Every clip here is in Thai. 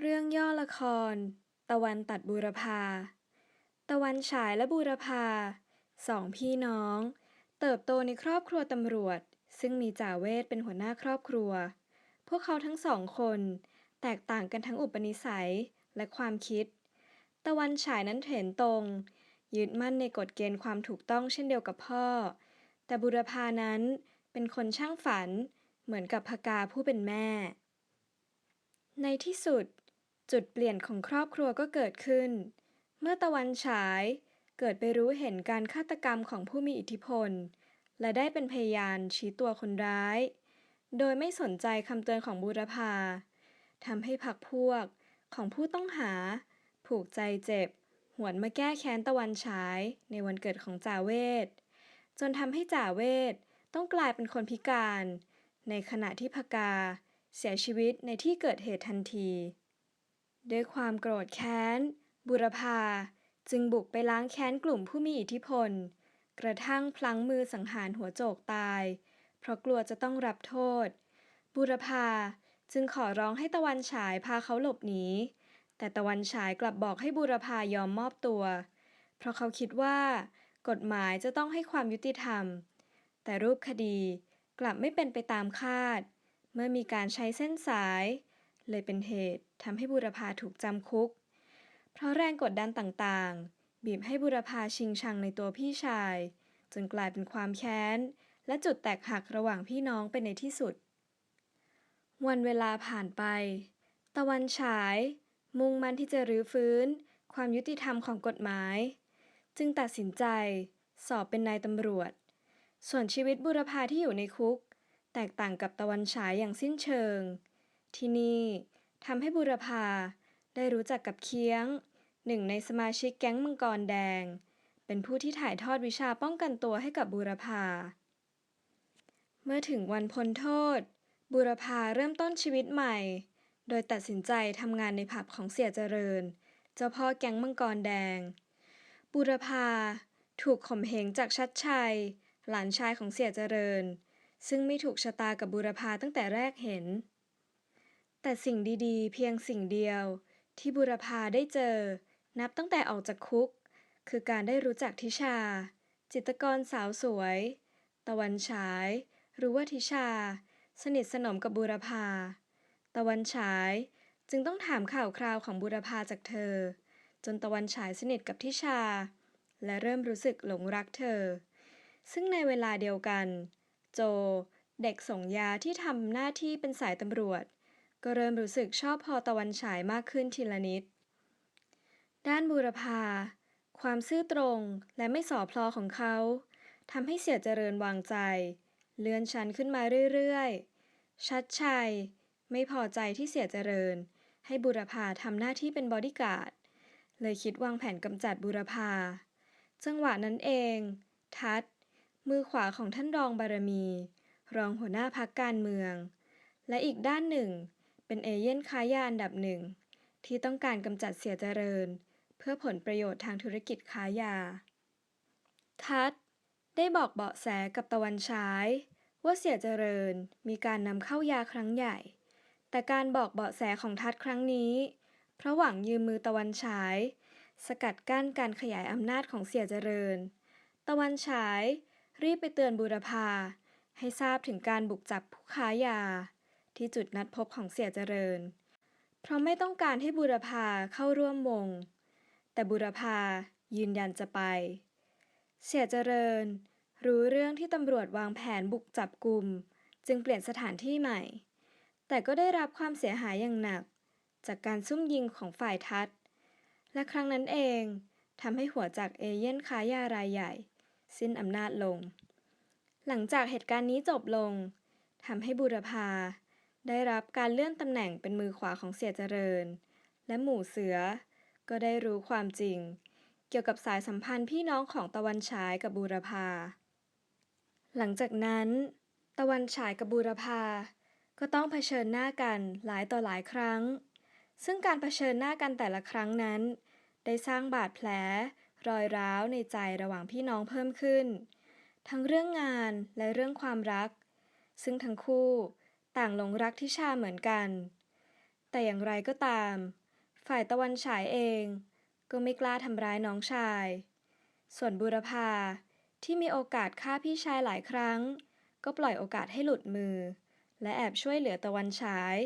เรื่องย่อละคร ตะวันตัดบูรพา ตะวันฉายและบูรพา สองพี่น้อง เติบโตในครอบครัวตำรวจ ซึ่งมีจ่าเวทเป็นหัวหน้าครอบครัว พวกเขาทั้งสองคน แตกต่างกันทั้งอุปนิสัยและความคิด ตะวันฉายนั้นเถนตรง ยึดมั่นในกฎเกณฑ์ความถูกต้องเช่นเดียวกับพ่อ แต่บุรพานั้นเป็นคนช่างฝัน เหมือนกับพกาผู้เป็นแม่ ในที่สุด จุดเปลี่ยนของครอบครัวก็เกิดขึ้น เมื่อตะวันฉาย เกิดไปรู้เห็นการฆาตกรรมของผู้มีอิทธิพล และได้เป็นพยานชี้ตัวคนร้าย โดยไม่สนใจคำเตือนของบูรพาทำให้พรรคพวกของผู้ต้องหา ผูกใจเจ็บ หวนมาแก้แค้นตะวันฉายในวันเกิดของจ่าเวท จนทำให้จ่าเวทต้องกลายเป็นคนพิการ ในขณะที่พกา เสียชีวิตในที่เกิดเหตุทันที ด้วยความโกรธแค้น บุรพาจึงบุกไปล้างแค้นกลุ่มผู้มีอิทธิพล กระทั่งพลั้งมือสังหารหัวโจกตาย เพราะกลัวจะต้องรับโทษ บุรพาจึงขอร้องให้ตะวันฉายพาเขาหลบหนี แต่ตะวันฉายกลับบอกให้บุรพายอมมอบตัว เพราะเขาคิดว่า กฎหมายจะต้องให้ความยุติธรรม แต่รูปคดีกลับไม่เป็นไปตามคาด เมื่อมีการใช้เส้นสาย เลยเป็นเหตุทำให้บุรพาถูกจำคุก เพราะแรงกดดันต่างๆ บีบให้บุรพาชิงชังในตัวพี่ชาย จนกลายเป็นความแค้น และจุดแตกหักระหว่างพี่น้องไปในที่สุด วันเวลาผ่านไป ตะวันฉาย มุ่งมั่นที่จะรื้อฟื้น ความยุติธรรมของกฎหมาย จึงตัดสินใจ สอบเป็นนายตำรวจ ส่วนชีวิตบุรพาที่อยู่ในคุก แตกต่างกับตะวันฉายอย่างสิ้นเชิง ที่นี่ทำให้บุรพาได้รู้จักกับเคี้ยง หนึ่งในสมาชิกแก๊งมังกรแดง เป็นผู้ที่ถ่ายทอดวิชาป้องกันตัวให้กับบุรพา เมื่อถึงวันพ้นโทษ บุรพาเริ่มต้นชีวิตใหม่ โดยตัดสินใจทำงานในผับของเสียเจริญ เจ้าพ่อแก๊งมังกรแดง บุรพาถูกข่มเหงจากชัดชัย หลานชายของเสียเจริญ ซึ่งไม่ถูกชะตากับบุรพาตั้งแต่แรกเห็น แต่สิ่งดีๆ เพียงสิ่งเดียว ที่บุรพาได้เจอ นับตั้งแต่ออกจากคุก คือการได้รู้จักทิชา จิตรกรสาวสวย ตะวันฉาย รู้ว่าทิชา สนิทสนมกับบุรพา ตะวันฉายจึงต้องถามข่าวคราวของบุรพาจากเธอ จนตะวันฉายสนิทกับทิชา และเริ่มรู้สึกหลงรักเธอ ซึ่งในเวลาเดียวกัน โจ เด็กส่งยาที่ทำหน้าที่เป็นสายตำรวจ ก็เริ่มรู้สึกชอบพอตะวันฉายมากขึ้นทีละนิด ด้านบูรพา ความซื่อตรงและไม่สอพลอของเขาทำให้เสียเจริญวางใจ เลื่อนชั้นขึ้นมาเรื่อยๆ ชัดชัย ไม่พอใจที่เสียเจริญ ให้บุรพาทำหน้าที่เป็นบอดี้การ์ด เลยคิดวางแผนกำจัดบุรพา จังหวะนั้นเอง ทัด มือขวาของท่านรองบารมี รองหัวหน้าพักการเมือง และอีกด้านหนึ่ง เป็นเอเย่นค้ายาอันดับหนึ่ง ที่ต้องการกำจัดเสียเจริญ เพื่อผลประโยชน์ทางธุรกิจค้ายา ทัดได้บอกเบาะแสกับตะวันฉาย ว่าเสียเจริญมีการนำเข้ายาครั้งใหญ่ แต่การบอกเบาะแสของทัดครั้งนี้ เพราะหวังยืมมือตะวันฉาย สกัดกั้นการขยายอำนาจของเสียเจริญ ตะวันฉาย รีบไปเตือนบูรพาให้ทราบถึงการบุกจับผู้ค้ายา ที่จุดนัดพบของเสียเจริญ เพราะไม่ต้องการให้บูรพาเข้าร่วมวง แต่บูรพายืนยันจะไป เสียเจริญ รู้เรื่องที่ตำรวจวางแผนบุกจับกลุ่ม จึงเปลี่ยนสถานที่ใหม่ แต่ก็ได้รับความเสียหายอย่างหนัก จากการซุ่มยิงของฝ่ายทัดและครั้งนั้นเองทำให้หัวจากเอเย่นค้ายารายใหญ่ สิ้นอำนาจลง หลังจากเหตุการณ์นี้จบลงทำให้บูรพา ได้รับการเลื่อนตำแหน่งเป็นมือขวาของเสียเจริญ และหมู่เสือ ก็ได้รู้ความจริง เกี่ยวกับสายสัมพันธ์พี่น้องของตะวันฉายกับบูรพา หลังจากนั้น ตะวันฉายกับบูรพา ก็ต้องเผชิญหน้ากันหลายต่อหลายครั้ง ซึ่งการเผชิญหน้ากันแต่ละครั้งนั้น ได้สร้างบาดแผล รอยร้าวในใจระหว่างพี่น้องเพิ่มขึ้น ทั้งเรื่องงานและเรื่องความรัก ซึ่งทั้งคู่ ต่างหลงรักทิชาเหมือนกัน แต่อย่างไรก็ตาม ฝ่ายตะวันฉายเอง ก็ไม่กล้าทำร้ายน้องชาย ส่วนบูรพาที่มีโอกาสฆ่าพี่ชายหลายครั้ง ก็ปล่อยโอกาสให้หลุดมือ และแอบช่วยเหลือตะวันฉาย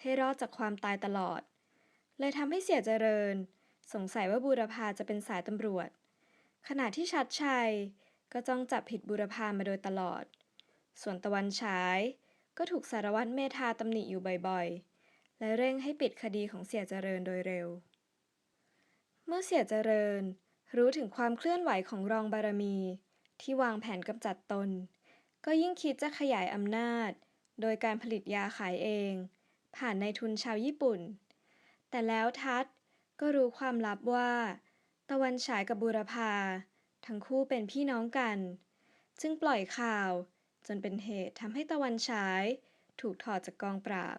ให้รอดจากความตายตลอด เลยทำให้เสียเจริญ สงสัยว่าบูรพาจะเป็นสายตำรวจ ขณะที่ชัดชัยก็จ้องจับผิดบูรพามาโดยตลอด ส่วนตะวันฉาย ก็ถูกสารวัตรเมธาตำหนิอยู่บ่อยๆ และเร่งให้ปิดคดีของเสียเจริญโดยเร็ว เมื่อเสียเจริญรู้ถึงความเคลื่อนไหวของรองบารมี ที่วางแผนกำจัดตน ก็ยิ่งคิดจะขยายอำนาจ โดยการผลิตยาขายเอง ผ่านในายทุนชาวญี่ปุ่น แต่แล้วทัศก็รู้ความลับว่า ตะวันฉายกับบูรพา ทั้งคู่เป็นพี่น้องกันจึงปล่อยข่าว จนเป็นเหตุทำให้ตะวันฉาย ถูกถอดจากกองปราบ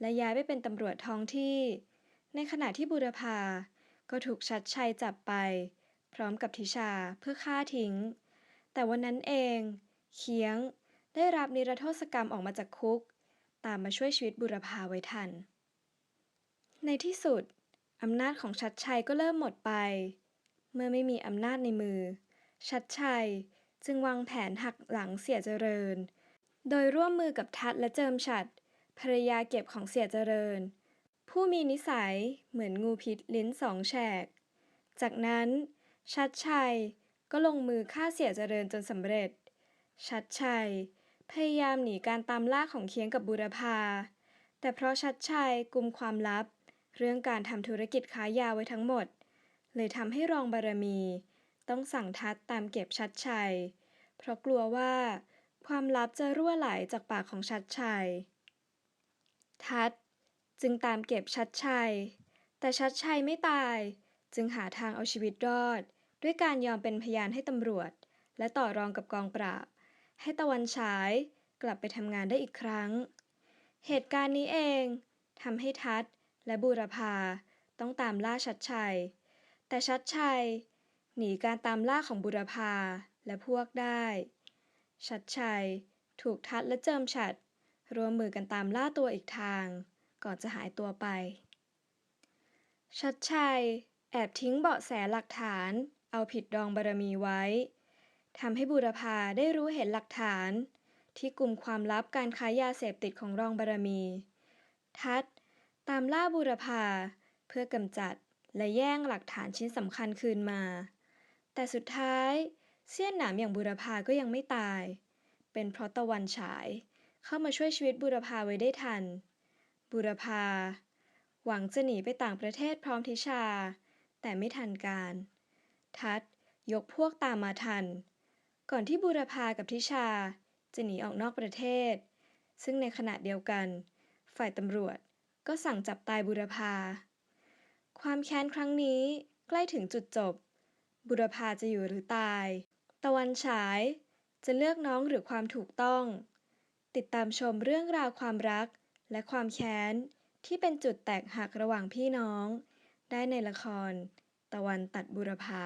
และย้ายไปเป็นตำรวจท้องที่ ในขณะที่บูรพาก็ถูกชัดชัยจับไป พร้อมกับทิชาเพื่อฆ่าทิ้ง แต่วันนั้นเอง เคียงได้รับนิรโทษกรรมออกมาจากคุก ตามมาช่วยชีวิตบุรพาไว้ทัน ในที่สุด อำนาจของชัดชัยก็เริ่มหมดไป เมื่อไม่มีอำนาจในมือ ชัดชัย จึงวางแผนหักหลังเสียเจริญ โดยร่วมมือกับทัดและเจิมฉัดภรรยาเก็บของเสียเจริญ ผู้มีนิสัยเหมือนงูพิษลิ้นสองแฉก จากนั้น ชัดชัยก็ลงมือฆ่าเสียเจริญจนสำเร็จ ชัดชัย พยายามหนีการตามล่าของเคียงกับบูรพา แต่เพราะชัดชัยกุมความลับ เรื่องการทำธุรกิจค้ายาไว้ทั้งหมด เลยทำให้รองบารมี ต้องสั่งทัดตามเก็บชัดชัย เพราะกลัวว่า ความลับจะรั่วไหลจากปากของชัดชัย ทัดจึงตามเก็บชัดชัย แต่ชัดชัยไม่ตาย จึงหาทางเอาชีวิตรอด ด้วยการยอมเป็นพยานให้ตำรวจ และต่อรองกับกองปราบ ให้ตะวันฉายกลับไปทำงานได้อีกครั้ง เหตุการณ์นี้เองทำให้ทัดและบูรพาต้องตามล่าชัดชัย แต่ชัดชัย หนีการตามล่าของบุรพาและพวกได้ ชัดชัย ถูกทัดและเจิมฉัด รวมมือกันตามล่าตัวอีกทาง ก่อนจะหายตัวไป ชัดชัย แอบทิ้งเบาะแสหลักฐาน เอาผิดรองบารมีไว้ทำให้บุรพาได้รู้เห็นหลักฐาน ที่กลุ่มความลับการค้ายาเสพติดของรองบารมี ทัดตามล่าบุรพาเพื่อกำจัดและแย่งหลักฐานชิ้นสำคัญคืนมา แต่สุดท้ายเสี้ยนหนามอย่างบุรพาก็ยังไม่ตาย เป็นเพราะตะวันฉาย เข้ามาช่วยชีวิตบุรพาไว้ได้ทัน บุรพา หวังจะหนีไปต่างประเทศพร้อมทิชา แต่ไม่ทันการ ทัดยกพวกตามมาทัน ก่อนที่บุรพากับทิชา จะหนีออกนอกประเทศ ซึ่งในขณะเดียวกัน ฝ่ายตำรวจก็สั่งจับตายบุรพา ความแค้นครั้งนี้ใกล้ถึงจุดจบ บุรพาจะอยู่หรือตาย ตะวันฉาย จะเลือกน้องหรือความถูกต้อง ติดตามชมเรื่องราวความรัก และความแค้น ที่เป็นจุดแตกหักระหว่างพี่น้อง ได้ในละคร ตะวันตัดบุรพา